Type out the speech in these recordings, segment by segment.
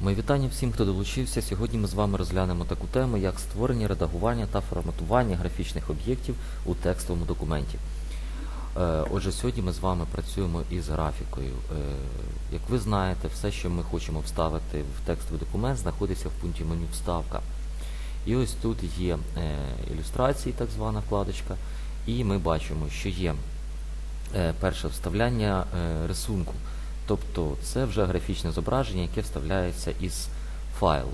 Мої вітання всім, хто долучився. Сьогодні ми з вами розглянемо таку тему, як створення, редагування та форматування графічних об'єктів у текстовому документі. Е, Отже, сьогодні ми з вами працюємо із графікою. Е, Як ви знаєте, все, що ми хочемо вставити в текстовий документ, знаходиться в пункті меню Вставка. І ось тут є е, ілюстрації, так звана вкладочка, і ми бачимо, що є перше вставляння рисунку. Тобто це вже графічне зображення, яке вставляється із файлу.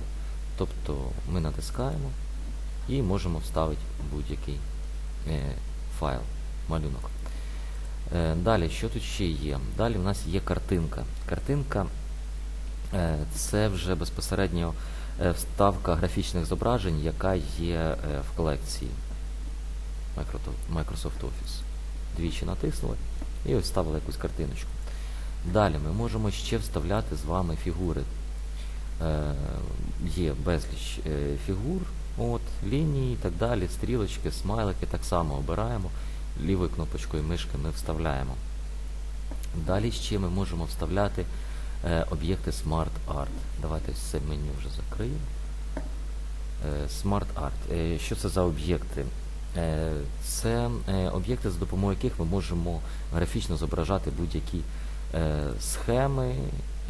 Тобто ми натискаємо і можемо вставити будь-який е, файл, малюнок. Е, Далі, що тут ще є? Далі в нас є картинка. Картинка е, це вже безпосередньо е, вставка графічних зображень, яка є е, в колекції Microsoft Office. Двічі натиснули і ось вставили якусь картиночку. Далі ми можемо ще вставляти з вами фігури. Е, є безліч е, фігур, от, лінії і так далі, стрілочки, смайлики так само обираємо. Лівою кнопочкою мишки ми вставляємо. Далі ще ми можемо вставляти е, об'єкти Smart Art. Давайте це меню вже закриємо. Е, Smart Art. Е, Що це за об'єкти? Е, Це е, об'єкти, за допомогою яких ми можемо графічно зображати будь-які схеми,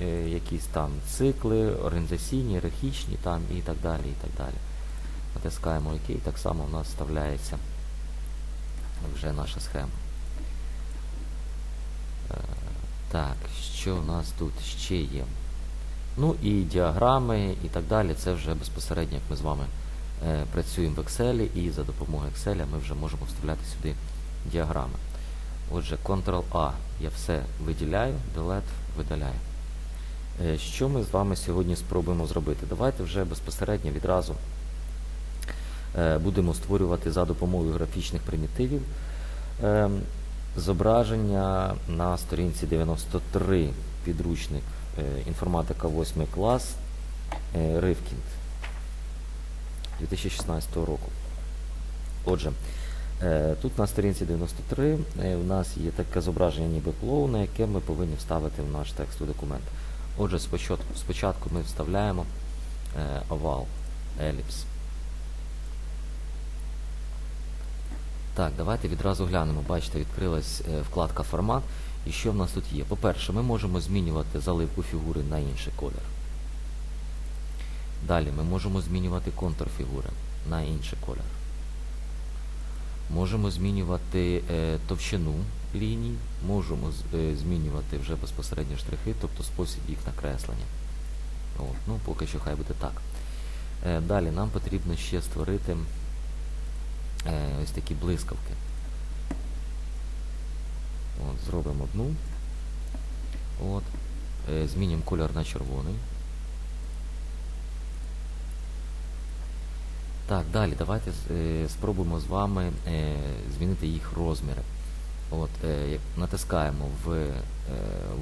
е, якісь там цикли, організаційні, ієрархічні там і так далі. і так далі. Натискаємо ОК, так само у нас вставляється вже наша схема. Е, Так, що у нас тут ще є? Ну і діаграми і так далі. Це вже безпосередньо, як ми з вами е, працюємо в Excel, і за допомогою Excel ми вже можемо вставляти сюди діаграми. Отже, Ctrl-A я все виділяю, Delete видаляю. Е, Що ми з вами сьогодні спробуємо зробити? Давайте вже безпосередньо відразу е, будемо створювати за допомогою графічних примітивів е, зображення на сторінці 93 підручник інформатика 8 клас Ривкінд 2016 року. Отже, тут на сторінці 93 е, у нас є таке зображення ніби клоуна, яке ми повинні вставити в наш текстовий документ. Отже, спочатку, ми вставляємо е, овал, еліпс. Так, давайте відразу глянемо. Бачите, відкрилась е, вкладка формат. І що в нас тут є? По-перше, ми можемо змінювати заливку фігури на інший колір. Далі ми можемо змінювати контур фігури на інший колір. Можемо змінювати е, товщину ліній, можемо е, змінювати вже безпосередньо штрихи, тобто спосіб їх накреслення. От, ну, поки що хай буде так. Е, далі нам потрібно ще створити е, ось такі блискавки. От, зробимо одну. От. Е, змінимо кольор на червоний. Так, далі давайте е, спробуємо з вами е, змінити їх розміри. От, е, натискаємо в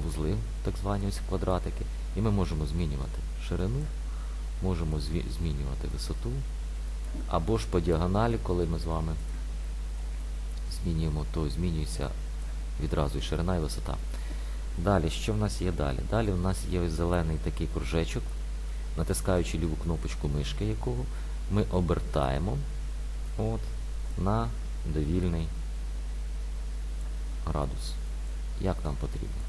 вузли, так звані ось квадратики, і ми можемо змінювати ширину, можемо змінювати висоту, або ж по діагоналі, коли ми з вами змінюємо, то змінюється відразу і ширина, і висота. Далі, що в нас є далі? Далі у нас є зелений такий кружечок, натискаючи ліву кнопочку мишки якого, ми обертаємо от, на довільний градус. Як нам потрібно.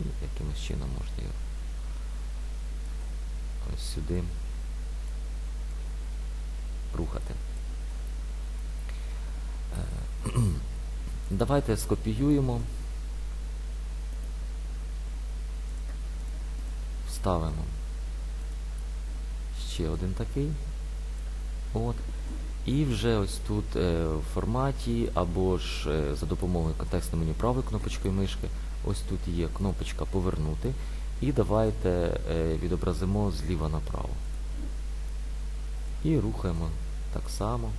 І якимось чином можна його ось сюди рухати. Е, Давайте скопіюємо. Вставимо ще один такий. От. І вже ось тут е, в форматі або ж е, за допомогою контекстного меню правою кнопочкою мишки. Ось тут є кнопочка Повернути. І давайте е, відобразимо зліва направо. І рухаємо так само.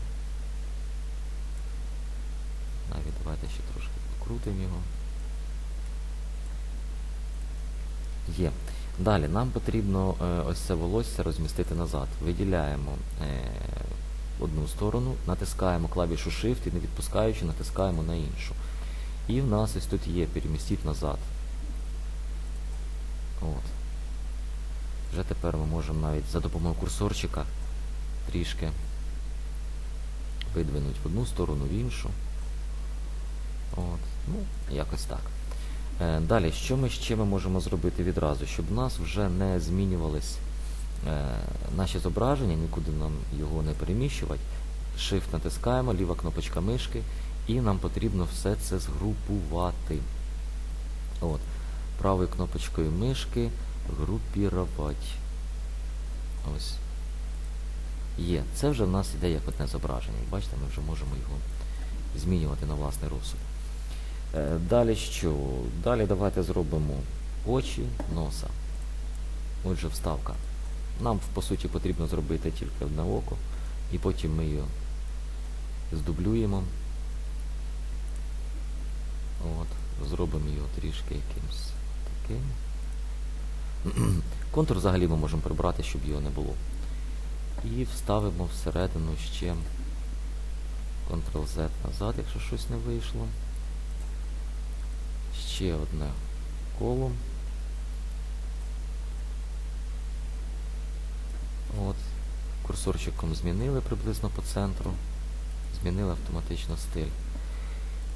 Навіть давайте ще трошки підкрутимо його. Є. Далі нам потрібно е, ось це волосся розмістити назад. Виділяємо е, одну сторону, натискаємо клавішу Shift і не відпускаючи, натискаємо на іншу. І в нас ось тут є перемістіть назад. От. Вже тепер ми можемо навіть за допомогою курсорчика трішки видвинути в одну сторону, в іншу. От, ну, якось так. Е, далі, що ми ще ми можемо зробити відразу, щоб у нас вже не змінювались е, наші зображення, нікуди нам його не переміщувати. Shift натискаємо, ліва кнопочка мишки, і нам потрібно все це згрупувати. От. Правою кнопочкою мишки групірувати. Ось. Є. Це вже в нас іде як одне зображення. Бачите, ми вже можемо його змінювати на власний розсуд. Е, Далі що? Далі давайте зробимо очі носа. Отже, вставка. Нам, по суті, потрібно зробити тільки одне око, і потім ми його здублюємо. От, зробимо його трішки якимось таким. Контур взагалі ми можемо прибрати, щоб його не було. І вставимо всередину ще Ctrl-Z назад, якщо щось не вийшло. Ще одне коло. От. Курсорчиком змінили приблизно по центру. Змінили автоматично стиль.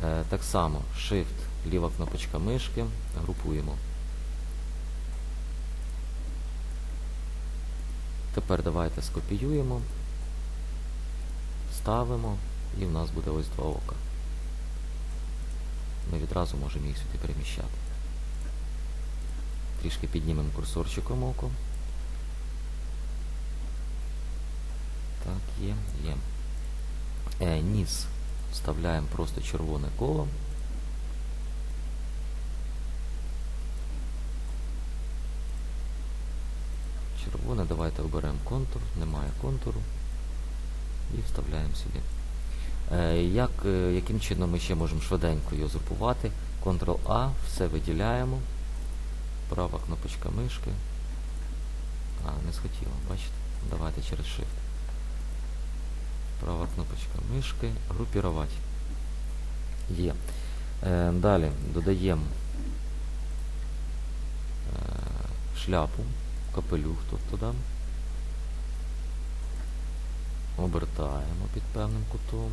Е, так само Shift, ліва кнопочка мишки, групуємо. Тепер давайте скопіюємо, ставимо, і в нас буде ось два ока. Ми відразу можемо їх сюди переміщати. Трішки піднімемо курсорчиком око. Так, є, є. Е, ніс вставляємо просто червоне коло. Червоне, давайте оберемо контур, немає контуру. І вставляємо сюди. Е, як, е, яким чином ми ще можемо швиденько його згрупувати? Ctrl-A, все виділяємо. Права кнопочка мишки. А, не схотіло, бачите? Давайте через Shift. Права кнопочка мишки. Групірувати. Є. Е, далі додаємо е, шляпу, капелюх тобто да. Обертаємо під певним кутом.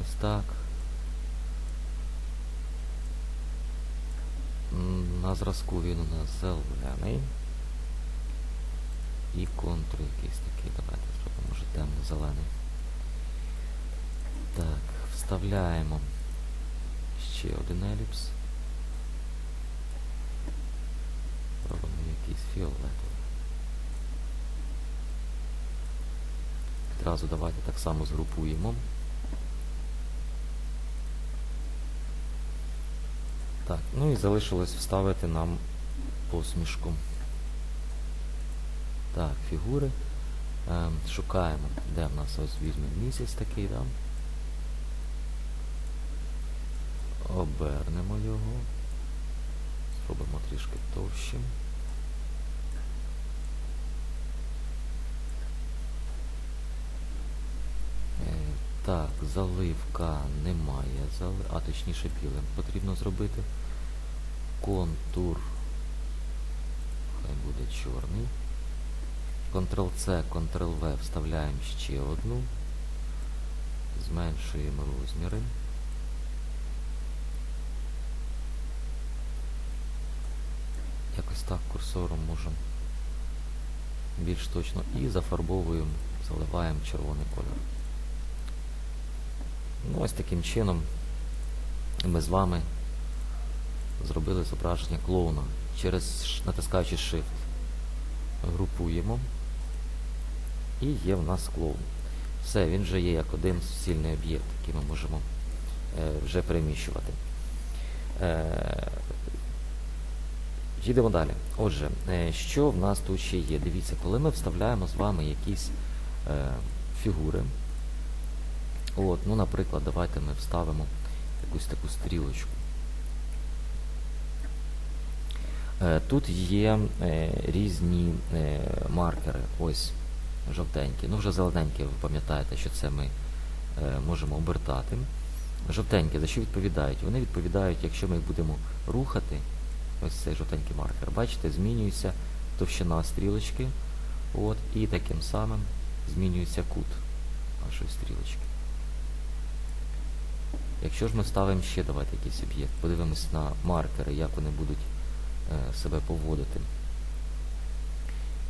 Ось так. На зразку він у нас зелений. І контур якийсь такий. Давайте зробимо, може темно-зелений. Так, вставляємо ще один еліпс. Робимо якийсь фіолетовий. Відразу давайте так само згрупуємо. Так, ну і залишилось вставити нам посмішку. Так, фігури. Ем, шукаємо, де в нас ось візьмемо місяць такий, да? Обернемо його. Зробимо трішки товщим. Е, Так, заливка немає, зали... а точніше білим потрібно зробити. Контур. Хай буде чорний. Ctrl-C, Ctrl-V вставляємо ще одну. Зменшуємо розміри. Якось так курсором можемо більш точно і зафарбовуємо, заливаємо червоний кольор. Ну, ось таким чином ми з вами зробили зображення клоуна. Через натискаючи Shift групуємо. І є в нас клоун. Все, він вже є як один суцільний об'єкт, який ми можемо е, вже переміщувати. Е, Їдемо далі. Отже, е, що в нас тут ще є? Дивіться, коли ми вставляємо з вами якісь е, фігури. От, ну, наприклад, давайте ми вставимо якусь таку стрілочку. Е, Тут є е, різні е, маркери. Ось жовтенькі. Ну, вже зелененькі, ви пам'ятаєте, що це ми можемо обертати. Жовтенькі, за що відповідають? Вони відповідають, якщо ми їх будемо рухати, ось цей жовтенький маркер. Бачите, змінюється товщина стрілочки. От, і таким самим змінюється кут нашої стрілочки. Якщо ж ми ставимо ще давайте якийсь об'єкт, подивимось на маркери, як вони будуть е, себе поводити.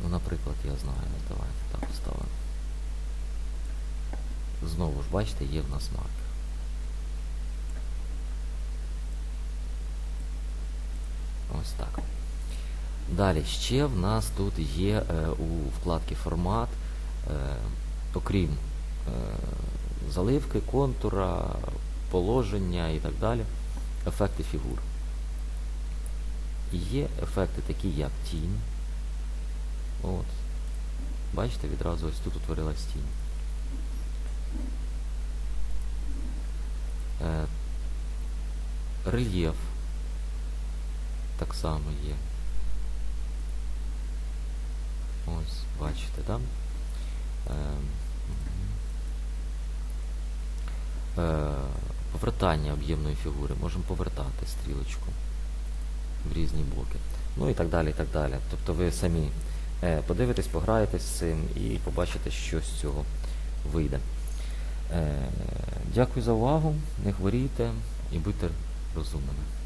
Ну, наприклад, я знаю, давайте так поставимо. Знову ж, бачите, є в нас маркер. Ось так. Далі, ще в нас тут є е, у вкладці формат, е, окрім е, заливки, контура, положення і так далі, ефекти фігур. Є ефекти такі, як тінь. От. Бачите, відразу ось тут утворилась тінь. Е, рельєф так само є. Ось, бачите, так? Е, е, повертання об'ємної фігури. Можемо повертати стрілочку в різні боки. Ну і так далі, і так далі. Тобто ви самі е, подивитесь, пограєтесь з цим і побачите, що з цього вийде. Е, дякую за увагу, не хворійте і будьте розумними.